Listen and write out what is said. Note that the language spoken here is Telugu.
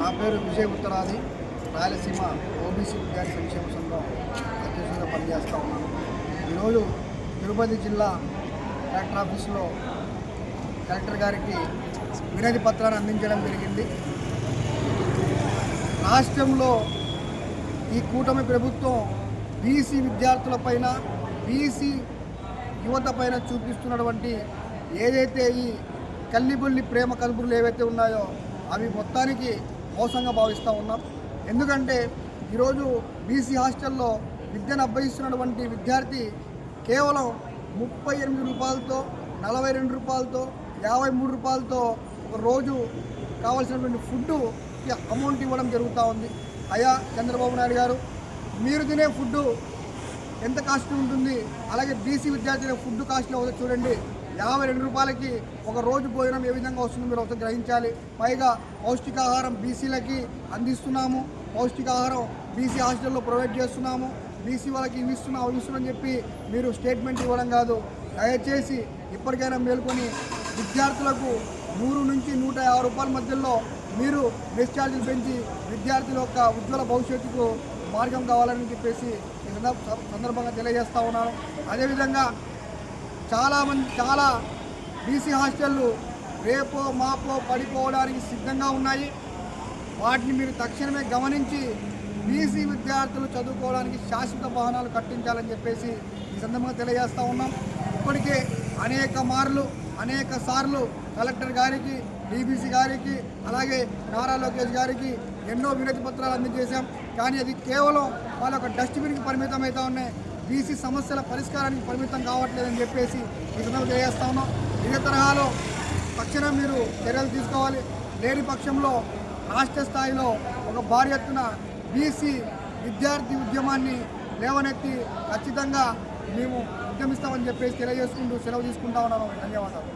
నా పేరు విజయ ఉత్తరాది రాయలసీమ ఓబీసీ విద్యార్థి సంక్షేమ సంఘం అధ్యక్షుడిగా పనిచేస్తూ ఉన్నాను. ఈరోజు తిరుపతి జిల్లా కలెక్టర్ ఆఫీసులో కలెక్టర్ గారికి వినతి పత్రాన్ని అందించడం జరిగింది. రాష్ట్రంలో ఈ కూటమి ప్రభుత్వం బీసీ విద్యార్థులపైన బీసీ యువత పైన చూపిస్తున్నటువంటి ఏదైతే ఈ కల్లిబుల్లి ప్రేమ కలుపులు ఏవైతే ఉన్నాయో అవి మొత్తానికి మోసంగా భావిస్తూ ఉన్నాం ఎందుకంటే ఈరోజు బీసీ హాస్టల్లో విద్యను అభ్యసిస్తున్నటువంటి విద్యార్థి కేవలం ముప్పై ఎనిమిది రూపాయలతో నలభై రెండు రూపాయలతో యాభై మూడు రూపాయలతో ఒక రోజు కావాల్సినటువంటి ఫుడ్ అమౌంట్ ఇవ్వడం జరుగుతూ ఉంది. అయా చంద్రబాబు నాయుడు గారు మీరు తినే ఫుడ్ ఎంత కాస్ట్ ఉంటుంది? అలాగే బీసీ విద్యార్థుల ఫుడ్ కాస్ట్లో ఒకసారి చూడండి. యాభై రెండు రూపాయలకి ఒక రోజు భోజనం ఏ విధంగా వస్తుందో మీరు ఒకసారి గ్రహించాలి. పైగా పౌష్టికాహారం బీసీలకి అందిస్తున్నాము. పౌష్టికాహారం బీసీ హాస్టల్లో ప్రొవైడ్ చేస్తున్నాము. బీసీ వాళ్ళకి ఇవి ఇస్తున్నాం అవి అని చెప్పి మీరు స్టేట్మెంట్ ఇవ్వడం కాదు. దయచేసి ఇప్పటికైనా మేల్కొని విద్యార్థులకు నూరు నుంచి నూట యాభై రూపాయల మధ్యలో మీరు మెస్ ఛార్జీలు పెంచి విద్యార్థుల యొక్క ఉజ్వల భవిష్యత్తుకు మార్గం కావాలని చెప్పేసి ఈ సందర్భంగా తెలియజేస్తా ఉన్నాను. అదేవిధంగా చాలామంది చాలా బీసీ హాస్టళ్ళు రేపో మాపో పడిపోవడానికి సిద్ధంగా ఉన్నాయి. వాటిని మీరు తక్షణమే గమనించి బీసీ విద్యార్థులు చదువుకోవడానికి శాశ్వత భవనాలు కట్టించాలని చెప్పేసి ఈ సందర్భంగా తెలియజేస్తూ ఉన్నాం. ఇప్పటికే అనేక మార్లు అనేక సార్లు కలెక్టర్ గారికి డీబీసీ గారికి అలాగే నారా లోకేష్ గారికి ఎన్నో వినతి పత్రాలు అందజేశాం. కానీ అది కేవలం వాళ్ళ ఒక డస్ట్బిన్కి పరిమితం అవుతా ఉన్నాయి. బీసీ సమస్యల పరిష్కారానికి పరిమితం కావట్లేదని చెప్పేసి ఈ చేస్తా ఉన్నాం. ఇదే తరహాలో తక్షణం మీరు చర్యలు తీసుకోవాలి. లేని పక్షంలో రాష్ట్ర స్థాయిలో ఒక భారీ ఎత్తున బీసీ విద్యార్థి ఉద్యమాన్ని లేవనెత్తి ఖచ్చితంగా మేము ఉద్యమిస్తామని చెప్పేసి తెలియజేసుకుంటూ సెలవు తీసుకుంటా ఉన్నాను. ధన్యవాదాలు.